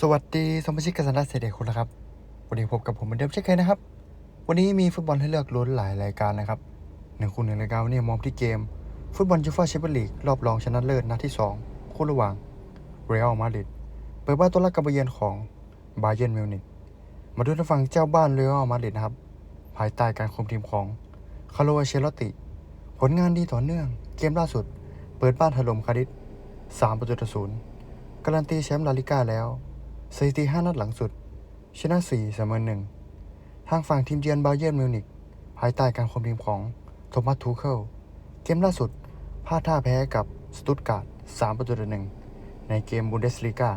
สวัสดีสมาชิกกษัตริย์เสด็จคุณนะครับ วันนี้พบกับผมเหมือนเดิมเช่นเคยนะครับ วันนี้มีฟุตบอลให้เลือกลุ้นหลายรายการนะครับหนึ่งคู่หนึ่งรายการวันนี้มองที่เกม ฟุตบอลยูฟ่าแชมเปี้ยนลีกรอบรองชนะเลิศนัดที่ 2 คู่ระหว่างเรอัลมาดริดเปิดบ้านต้อนรับการมาเยือนของบาเยิร์นมิวนิกมาดูทางฝั่งเจ้าบ้านเรอัลมาดริดนะครับ ภายใต้การคุมทีมของคาร์โลเชลตติผลงานดีต่อเนื่องเกมล่าสุด เปิดบ้านถล่มคาดิส3ประตูต่อศูนย์การันตีแชมป์ลาลิก้าแล้ว สถิติ 5 นัดหลังสุด ชนะ 4 เสมอ1ทางฝั่งทีมเยือนบาเยิร์นมิวนิกภายใต้การคุมทีมของโทมัสทูเคิลเกมล่าสุดพลาดท่าแพ้กับสตุตการ์ด3ประตูต่อ1ในเกมบุนเดสลีกา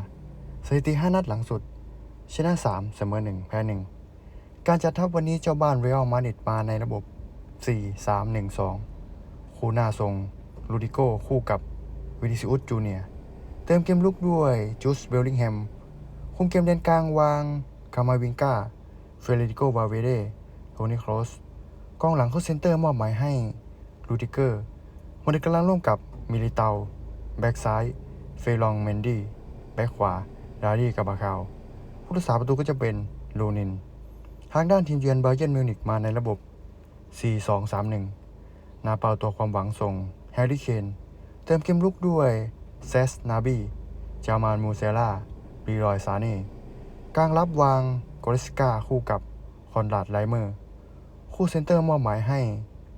สถิติ 5 นัดหลังสุด ชนะ 3 เสมอ 1 แพ้ 1 การจัดทัพวันนี้เจ้าบ้านเรอัลมาดริดมาในระบบ 4 3 1 2 คู่หน้าทรงลูดิโก้คู่กับวินิซิอุสจูเนียเติมเกมลุกด้วยจูสเบลลิงแฮม คุมเกมเลนกลางวางคามาวิงกาเฟเรดิโกบาเวเดโทนี่ครอสกองหลังเข้าเซนเตอร์มอบหมายให้ลูดิเกอร์คนในกำลังร่วมกับมิลิเตาแบ็กซ้าย เฟลองเมนดี้แบ็กขวาดารีกาบาคาว ผู้รักษาประตูก็จะเป็นลูนิน ทางด้านทีมเยือนบาเยิร์นมิวนิกมาในระบบ 4-2-3-1 นาเปาตัวความหวังส่งแฮร์รี่เคน เติมเกมลุกด้วยเซสนาบีจามานมูเซล่า รีรอยซาเน่กลางรับวางกอริสกาคู่กับคอนราดไลเมอร์ คู่เซนเตอร์มอบหมายให้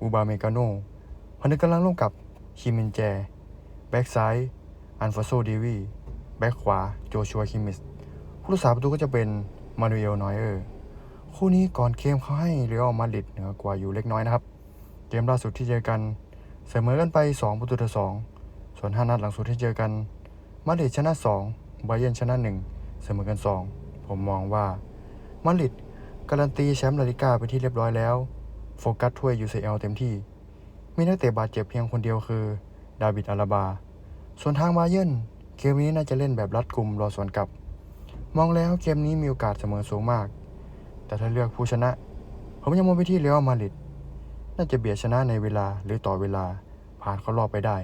อูบาเมกาโนพันธกำลังร่วมกับคิมินแจ แบ็กซ้าย อันฟาโซดีวี แบ็กขวา โจชัวคิมิส ผู้รักษาประตูก็จะเป็นมานูเอลนอยเออร์ คู่นี้ก่อนเกมเขาให้เรอัลมาดริดเหนือกว่าอยู่เล็กน้อยนะครับ เกมล่าสุดที่เจอกันเสมอกันไป 2 ประตูต่อ2ส่วน 5 นัดหลังสุดที่เจอกัน มาดริดชนะ 2 บาเยิร์นชนะ1เสมอกัน 2 ผมมองว่ามาริดการันตีแชมป์ลาลิกาไปที่เรียบร้อยแล้ว โฟกัสถ้วย UCL เต็มที่ มีนักเตะบาดเจ็บเพียงคนเดียวคือ ดาวิดอาราบา ส่วนทางบาเยนเกมนี้น่าจะเล่นแบบรัดกุมรอสวนกลับ มองแล้วเกมนี้มีโอกาสเสมอสูงมาก แต่ถ้าเลือกผู้ชนะ ผมยังมองไปที่เรอัลมาดริดน่าจะเบียดชนะในเวลาหรือต่อเวลาผ่านเข้ารอบไปได้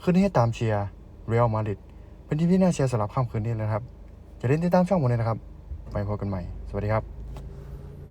คืนนี้ให้ตามเชียร์เรอัลมาดริด เป็นทีมที่น่าเชียร์สำหรับค่ำคืนนี้เลยนะครับอย่าลืมติดตามช่องผมเลยนะครับ ไปพบกันใหม่ สวัสดีครับ